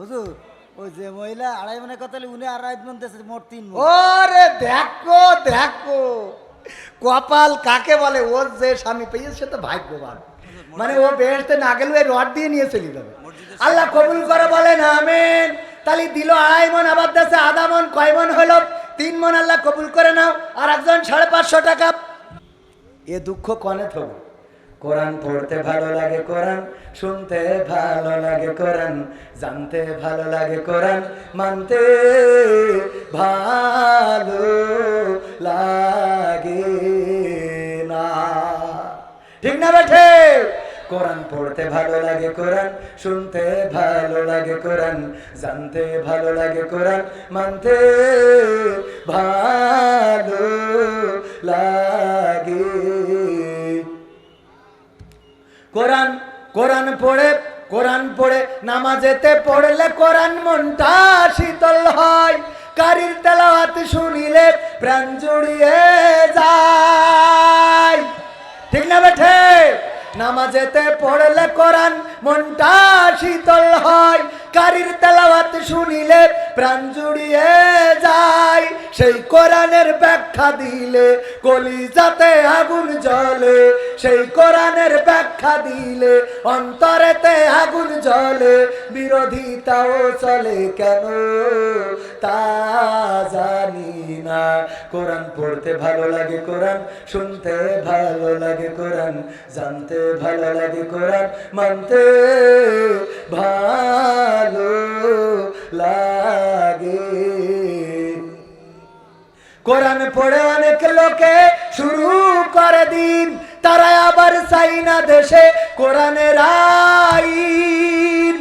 হুজুর ওই যে মহিলা আড়াই মনে কথা উনি আড়াই মন দেশে মোট তিন। ওরে দেখো দেখো। কপাল কাকে বলে? ওর যে স্বামী পেয়েছে সে তো ভাগ্যবান। মানে ও বেহেস্তে না গেলে ওই রড দিয়ে নিয়ে চলে যাবে। আল্লাহ কবুল করে বলেন আমেন। তাহলে দিল আড়াই মন আবার দেশে আধা মন কয় মন হলো? তিন মন আল্লাহ কবুল করে নাও। আর একজন সাড়ে পাঁচশো টাকা। এ দুঃখ কনে থব? কোরআন পড়তে ভালো লাগে কোরআন, শুনতে ভালো লাগে কোরআন, জানতে ভালো লাগে কোরআন, মানতে ভালো লাগে না। ঠিক না বেঠে কোরআন পড়তে ভালো লাগে কোরআন, শুনতে ভালো লাগে কোরআন, জানতে ভালো লাগে কোরআন, মানতে ভালো লাগে কোরআন কোরআন পড়ে কোরআন পড়ে, নামাজেতে পড়লে কোরআন মনটা শীতল হয়। কারির তেলাওয়াত শুনিলে প্রাণ জুড়িয়ে যায়। ঠিক না বেঠে? নামাজেতে পড়লে কোরআন মনটা শীতল হয়। কারির শুনিলে প্রাণ জুড়িয়ে যায়। সেই কোরআনের ব্যাখ্যা দিলে কলিজাতে আগুন জলে সেই কোরআনের ব্যাখ্যা দিলে অন্তরেতে আগুন জ্বলে। বিরোধিতাও চলে কেন? তা জানি না। কোরআন পড়তে ভালো লাগে কোরআন, শুনতে ভালো লাগে কোরআন, জানতে ভালো লাগে কোরআন, মানতে ভালো লাগে। কোরআন পড়ে অনেক লোকে শুরু করে দিন, তারা আবার চাই না দেশে কোরআনের আইন।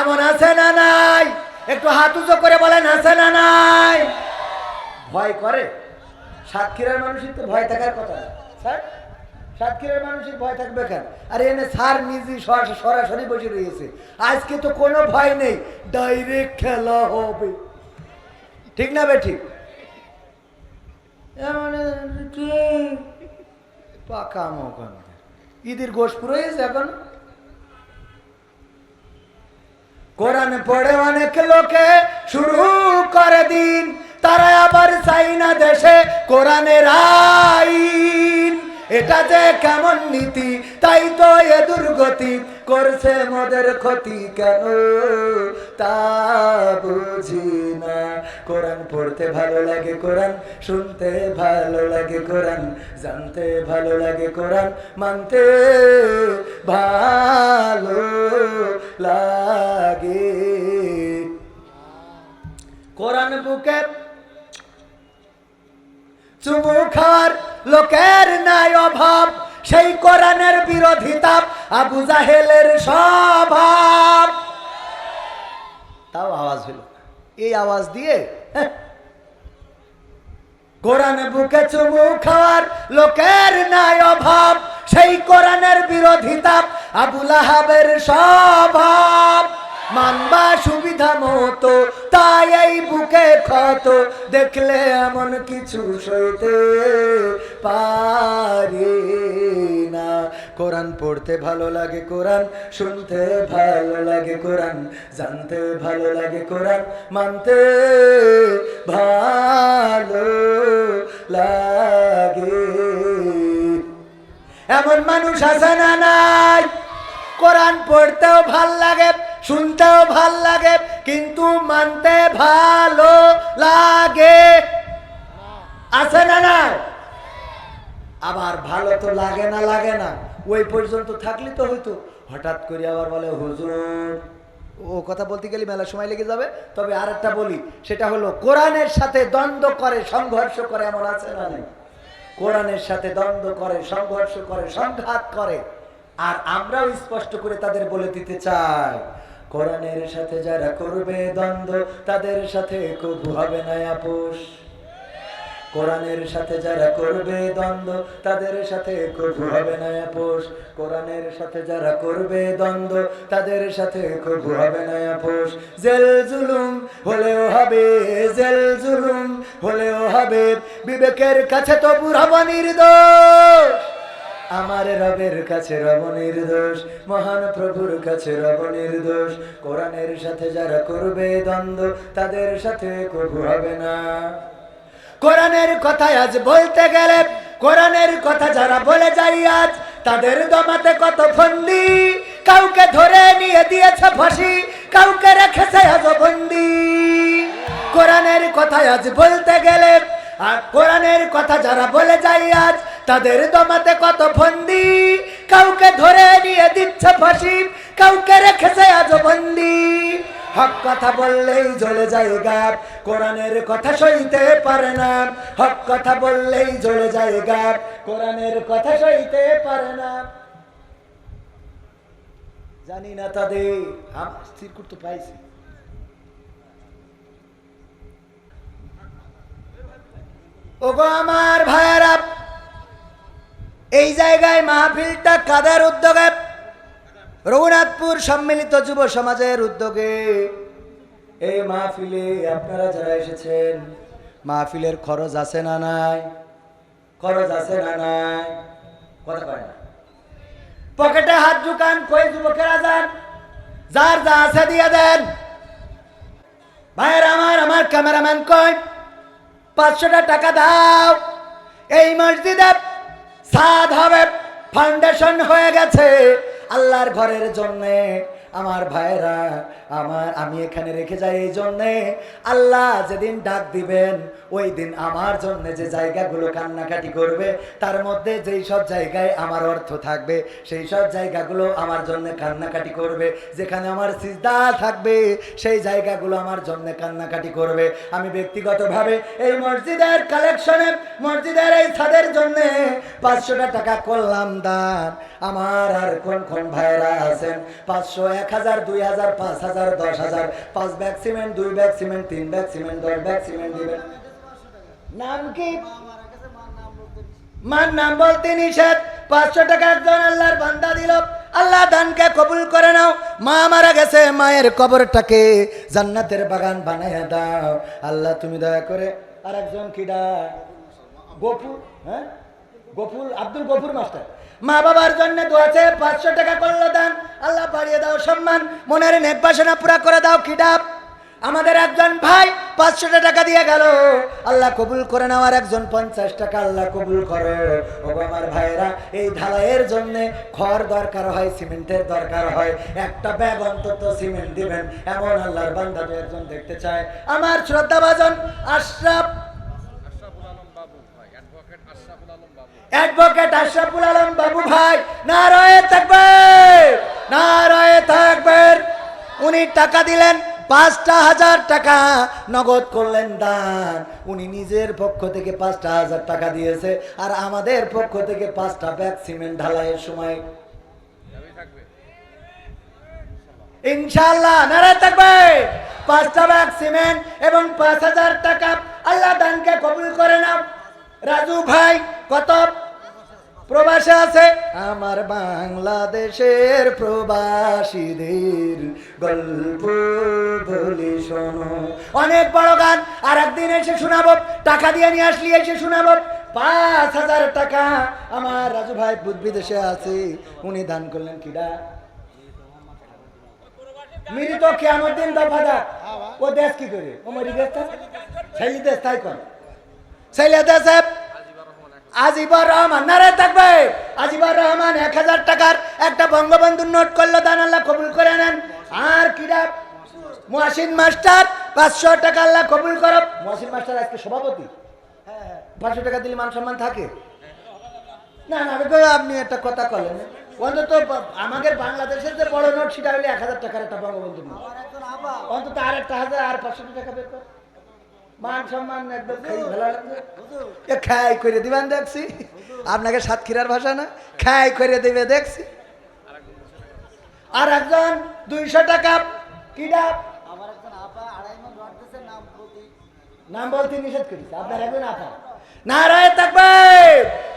এমন আছে না নাই? একটু হাত উঁচু করে বলেন, আছে না নাই? ভয় করে। সাতক্ষীরার মানুষের তো ভয় থাকার কথা স্যার? সাতক্ষীরার মানুষের ভয় থাকবে কেন? আর এনে স্যার নিজে সরাসরি বসে রয়েছে। আজকে তো কোনো ভয় নেই ডাইরেক্ট খেলা হবে। ঠিক না বে ঠিক পাকা মৌকা ঈদের গোশ পুরো হয়েছে এখন? কোরআন পড়ে অনেক লোকে শুরু করে দিন, তারা আবার চাই না দেশে কোরআনের আইন। এটা যে কেমন নীতি, তাই তো এ দুর্গতি করছে মদের ক্ষতি কেন? তা বুঝি না। কোরআন পড়তে ভালো লাগে কোরআন, শুনতে ভালো লাগে কোরআন, জানতে ভালো লাগে কোরআন, মানতে লোকের নাই অভাব সেই কোরআনের বিরোধিতা আবু জাহেলের স্বভাব। তাও আওয়াজ হলো এই আওয়াজ দিয়ে হ্যাঁ, কোরআন বুকে চুমু খাওয়ার লোকের নাই অভাব সেই কোরআনের বিরোধিতা আবুল আহাবের স্বভাব। মানবা সুবিধা মতো, তাই এই বুকে ক্ষত, দেখলে এমন কিছু সইতে পারি না। কোরআন পড়তে ভালো লাগে কোরআন, শুনতে ভালো লাগে কোরআন, জানতে ভালো লাগে কোরআন, মানতে ভালো লাগে। এমন মানুষ আছে না নাই? কোরআন পড়তেও ভালো লাগে শুনতেও ভালো লাগে, কিন্তু মানতে ভালো লাগে। আছে না না আবার ভালো তো লাগে না লাগে না। ওই পর্যন্ত থাকলে তো হয়তো হঠাৎ করে আবার বলে, হুজুর। ও কথা বলতে গেলে মেলা সময় লেগে যাবে। তবে আর একটা বলি, সেটা হলো, কোরআনের সাথে দ্বন্দ্ব করে, সংঘর্ষ করে এমন আছে না নাই? কোরআনের সাথে দ্বন্দ্ব করে, সংঘর্ষ করে, সংঘাত করে। আর আমরাও স্পষ্ট করে তাদের বলে দিতে চাই কোরআনের সাথে যারা করবে দ্বন্দ্ব, তাদের সাথে কবু হবে না আপোষ। কোরআনের সাথে যারা করবে দ্বন্দ্ব, তাদের সাথে কবু হবে না আপোষ। কোরআনের সাথে যারা করবে দ্বন্দ্ব, তাদের সাথে কবু হবে না আপোষ। জেল জুলুম হলেও হবে, জেল জুলুম হলেও হবে। বিবেকের কাছে তো বুড়াবা নির্দোষ আমার রবের কাছে রব নির্দোষ, মহান প্রভুর কাছে রব নির্দোষ। কোরআনের সাথে যারা করবে দ্বন্দ্ব, তাদের সাথে কবু হবে না। কোরআনের কথা আজ বলতে গেলে, কোরআনের কথা যারা বলে যাই আজ, তাদের দমাতে কত ফন্দি। কাউকে ধরে নিয়ে দিয়েছে ফাঁসি, কাউকে রেখেছে আজ বন্দি। কোরআনের কথা আজ বলতে গেলে, আর কোরআনের কথা যারা বলে যাই আজ তাদের দমাতে কত ফন্দি? কাউকে ধরে নিয়ে দিচ্ছে ফাঁসি কাউকে রেখেছে আজ বন্দি। হক কথা বললেই জ্বলে যায় গাব, কোরআনের কথা সইতে পারে না। হক কথা বললেই জ্বলে যায় গাব, কোরআনের কথা সইতে পারে না। জানি না তাদের আমার স্থির করতে পাইছি। ওগো আমার ভাইয়েরা এই জায়গায় মাহফিলটা কাদের উদ্যোগে? রঘুনাথপুর সম্মিলিত যুব সমাজের উদ্যোগে। এই মাহফিলে আপনারা যারা এসেছেন, মাহফিলের খরচ আছে না নাই? খরচ আছে না নাই? কথা কয় না। পকেটে হাত ঢুকান, কই যুবকেরা যান? যার যা আছে দিয়ে দেন। ভাইয়ের আমার আমার ক্যামেরাম্যান কই পাঁচশোটা টাকা দাও। এই মসজিদে সাদ হবে ফাউন্ডেশন হয়ে গেছে আল্লাহর ঘরের জন্যে। আমার ভাইরা আমার, আমি এখানে রেখে যাই এই জন্যে। আল্লাহ যেদিন ডাক দিবেন, ওই দিন আমার জন্য যে জায়গাগুলো কান্নাকাটি করবে, তার মধ্যে যেই সব জায়গায় আমার অর্থ থাকবে, সেই সব জায়গাগুলো আমার জন্য কান্নাকাটি করবে। যেখানে আমার সিজদা থাকবে, সেই জায়গাগুলো আমার জন্য কান্নাকাটি করবে। আমি ব্যক্তিগতভাবে এই মসজিদের কালেকশনে মসজিদের এই ছাদের জন্য পাঁচশোটা টাকা করলাম দান। আমার আর কোন কোন ভাইরা আছেন? পাঁচশো এক হাজার, দুই হাজার, পাঁচ হাজার, দশ হাজার, পাঁচ ব্যাগ সিমেন্ট, দুই ব্যাগ সিমেন্ট, তিন ব্যাগ সিমেন্ট, দশ ব্যাগ সিমেন্ট দিবেন নাম কি? মার নাম বলতে নিষেধ। পাঁচশো টাকা একজন আল্লাহর বান্দা দিল। আল্লাহ দানকে কবুল করে নাও। মা মারা গেছে, মায়ের কবরটাকে জান্নাতের বাগান বানাইয়া দাও। আল্লাহ, তুমি দয়া করে আর একজন কিডা গফুর হ্যাঁ? গফুর, আব্দুল গফুর মাস্টার। মা বাবার জন্য দোয়াছে পাঁচশো টাকা করল দান। আল্লাহ বাড়িয়ে দাও সম্মান, মনের নেক বাসনা পুরা করে দাও কিডাপ আমাদের একজন ভাই পাঁচশো টাকা দিয়ে গেল। আল্লাহ কবুল করে নেওয়ার একজন পঞ্চাশ টাকা আল্লাহ কবুল করো। ও আমার ভাইরা এই ঢালাইয়ের জন্য খড় দরকার হয়, সিমেন্টের দরকার হয়। একটা ব্যাগ অন্তত সিমেন্ট দিবেন। এমন আল্লাহর বান্ধা দু একজন দেখতে চায়। আমার শ্রদ্ধাভাজন আশরাফ অ্যাডভোকেট আশরাফুল আলম বাবু ভাই, নারায়ে থাকবে নারায়ে থাকবেন উনি টাকা দিলেন, পাঁচটা হাজার টাকা নগদ করলেন দান। উনি নিজের পক্ষ থেকে পাঁচটা হাজার টাকা দিয়েছে, আর আমাদের পক্ষ থেকে পাঁচটা ব্যাগ সিমেন্ট ঢালাইয়ের সময়। ইনশাল্লাহ নারায় থাকবে পাঁচটা ব্যাগ সিমেন্ট এবং পাঁচ হাজার টাকা আল্লাহ দানকে কবুল করে নাও। রাজু ভাই, কত? প্রবাসে আছে? আমার বাংলাদেশের প্রবাসীদের গল্প বলি শোনো। অনেক বড় গান আর একদিন এসে শোনাবো। টাকা দিয়ে নিয়ে আসলি, এসে শোনাবো। পাঁচ হাজার টাকা আমার রাজু ভাই বিদেশে আছে। উনি দান করলেন কিডা? মিরি তো কেমন দিন দফাদা ও দেশ কি করে? ও মরি দেশ ছেলে দেশ তাই কর। ছেলে দেশে আজিবর রহমান নারে থাকবে। আজিবর রহমান এক হাজার টাকার একটা বঙ্গবন্ধুর নোট করল দান আল্লাহ কবুল করে নেন। আর কিরা মহাসিন মাস্টার, পাঁচশো টাকা আল্লাহ কবুল করো। মহাসিন মাস্টার আজকে সভাপতি। পাঁচশো টাকা দিলে মান সম্মান থাকে? না না আপনি একটা কথা করলেন অন্তত আমাদের বাংলাদেশের যে বড় নোট, সেটা হলে এক হাজার টাকার একটা বঙ্গবন্ধু অন্তত আর একটা হাজার, আর পাঁচশো টাকা বের মান সম্মান একদম খাই ভালো লাগছে খাই করে দিবেন দেখছি। আপনাকে সাতক্ষীরার ভাষা না? খাই করে দিবে দেখছি। আর একজন দুইশো টাকা। কি ডাব? আমার একজন আপা আড়াই রড দিছে নাম প্রতি নাম বলতে নিষেধ করিস আপনার একজন আপা। নারায় থাকবে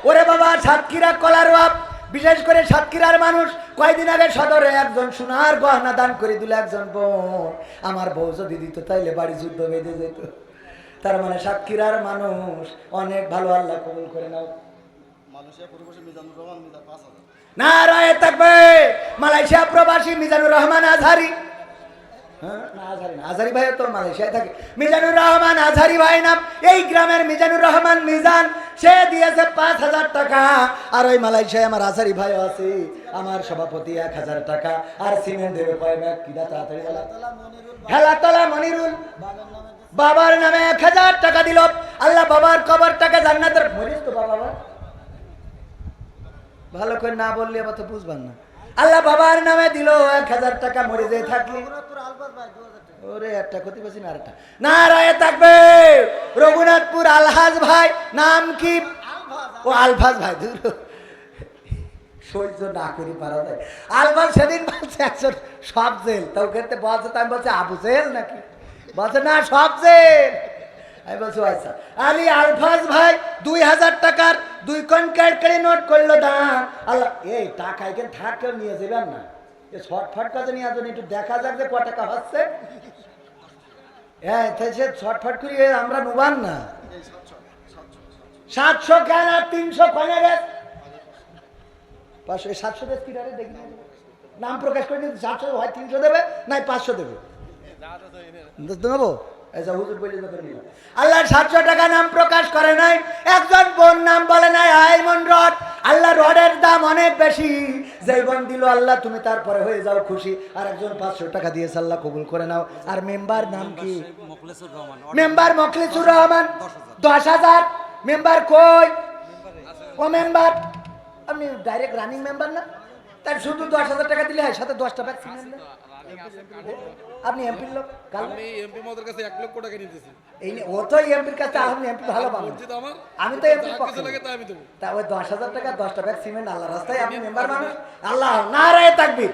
ওরে বাবা সাতক্ষীরা কলার বাপ বিশেষ করে সাতক্ষীরার মানুষ কয়দিন আগে সদরে একজন সোনার গহনা দান করে দিল একজন বোন। আমার বউ যদি দিত তাইলে বাড়ি যুদ্ধ বেঁধে যেত। তার মানে সাতক্ষীরার মানুষ অনেক ভালো আল্লাহ কবুল করে নাও। না রায় থাকবে মালয়েশিয়া প্রবাসী মিজানুর রহমান আজহারি। হ্যাঁ, আজহারি ভাই তো মালয়েশিয়ায় থাকে। মিজানুর রহমান আজহারি ভাই নাম এই গ্রামের মিজানুর রহমান মিজান সে দিয়েছে পাঁচ হাজার টাকা। আর ওই মালয়েশিয়ায় আমার আজহারি ভাই আছে আমার সভাপতি এক হাজার টাকা। আর সিমেন্ট দেবে কয় ব্যাগ কিনা তাড়াতাড়ি মনিরুল হেলাতলা মনিরুল। বাবার নামে এক হাজার টাকা দিল। আল্লাহ বাবার কবরটাকে জান্নাতের মরিস তো বাবা ভালো করে না বললে আবার তো বুঝবেন না। আল্লাহ বাবার নামে দিল এক হাজার টাকা মরে যেয়ে থাকলি। ওরে, একটা ক্ষতি পাচ্ছি না আরেকটা। না রায়ে থাকবে। রঘুনাথপুর আলহাজ ভাই, নাম কি? ও আলফাজ ভাই, দূর। সহ্য না করি, পারা যায়। আলফাজ সেদিন বলছে, একজন সব জেল। তো ওখানে বলছে আমি বলছি, আবু জেল নাকি? বলছে, না আচ্ছা। আলফাজ ভাই, দুই হাজার টাকার দুই করে নোট করল আল্লাহ, এই টাকা নিয়ে না। এ শর্টফট নিয়ে একটু দেখা যাক যে টাকা হচ্ছে। হ্যাঁ আমরা নুবান না। সাতশো কেন আর তিনশো কনে পাঁচশো সাতশো দেশ কি রে? দেখি। নাম প্রকাশ করে দিন সাতশো হয় তিনশো দেবে, নাই পাঁচশো দেবে। দেবো হুজুর বলে দেবেন আল্লাহ সাতশো টাকা নাম প্রকাশ করে নাই একজন বোন নাম বলে নাই আইমন রড। আল্লাহ রডের দাম অনেক বেশি। যেই বোন দিল আল্লাহ তুমি তারপরে হয়ে যাও খুশি। আর একজন পাঁচশো টাকা দিয়েছে আল্লাহ কবুল করে নাও। আর মেম্বার নাম কি? রহমান। মেম্বার মখলিসুর রহমান। দশ হাজার। মেম্বার কই? ও মেম্বার। আপনি ডাইরেক্ট রানিং মেম্বার না? তার শুধু দশ হাজার টাকা দিলে হয় সাথে দশটা ভ্যাকসিন আপনি এমপির লোক? কাল আমি এমপি মদের কাছে এক লক্ষ টাকা নিতেছি এই নিয়ে- ও তো এমপির কাছে আপনি এমপি ভালো পাবেন। মসজিদ আমার? আমি তো এমপির যা পক্ষে লাগে তা আমি দেবো। তা ওই দশ হাজার টাকা দশটা ব্যাগ সিমেন্ট আল্লাহ রাস্তায় আপনি মেম্বার মানুষ। আল্লাহ না রায় থাকবি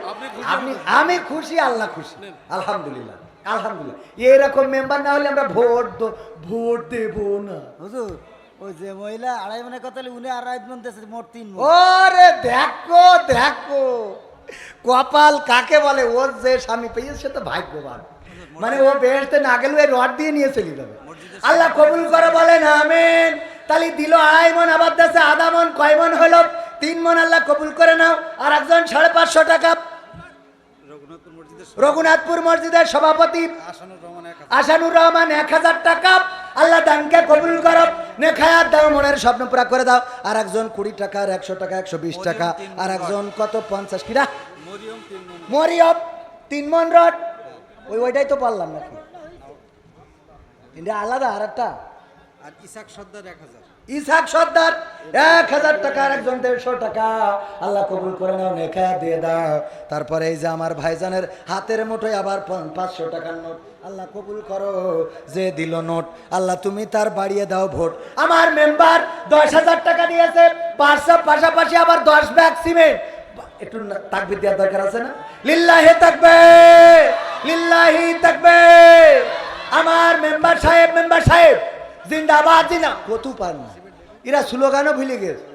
আপনি আমি খুশি আল্লাহ খুশি। আলহামদুলিল্লাহ আলহামদুলিল্লাহ। এরকম মেম্বার না হলে আমরা ভোট দো- ভোট দেব না। হুজুর ওই যে মহিলা আড়াই মনে কথা উনি আড়াই মন দিয়েছে মোট তিন ওরে দেখো দেখো। কপাল কাকে বলে? ওর যে স্বামী পেয়েছে সে তো ভাগ্যবান। মানে ও বেহেস্তে না গেলে ওই রড দিয়ে নিয়ে চলে যাবে। আল্লাহ কবুল করে বলেন আমেন। তাহলে দিল আড়াই মন আবার দেশে আধা মন কয় মন হলো? তিন মন আল্লাহ কবুল করে নাও। আর একজন সাড়ে পাঁচশো টাকা। রঘুনাথপুর মসজিদের সভাপতি। আসানুর রহমান এক হাজার টাকা। আল্লাহ দানকে কবুল করো। নেখায়াত দাও মনের স্বপ্ন পুরা করে দাও। আর একজন কুড়ি টাকা আর একশো টাকা একশো বিশ টাকা আর একজন কত পঞ্চাশ কিরা মরিয়ম তিন মন রড। ওই ওইটাই তো পারলাম নাকি? এটা আলাদা আর একটা আর ইসাক সর্দার এক হাজার। ইসাক সর্দার, এক হাজার টাকা একজন দেড়শো টাকা। আল্লাহ কবুল করে নাও, নেখা দিয়ে দাও। তারপরে এই যে আমার ভাইজানের হাতের মুঠোয় আবার পাঁচশো টাকার নোট। আল্লাহ কবুল করো, যে দিল নোট। আল্লাহ তুমি তার বাড়িয়ে দাও ভোট। আমার মেম্বার দশ হাজার টাকা দিয়েছে পাঁচশো পাশাপাশি আবার দশ ব্যাগ সিমেন্ট। একটু তাকবির দেওয়ার দরকার আছে না? লিল্লাহি থাকবে লিল্লাহি থাকবে আমার মেম্বার সাহেব মেম্বার সাহেব। জিন্দাবাদ জিন্দা কত পান না। এরা স্লোগানও ভুলে গেছে।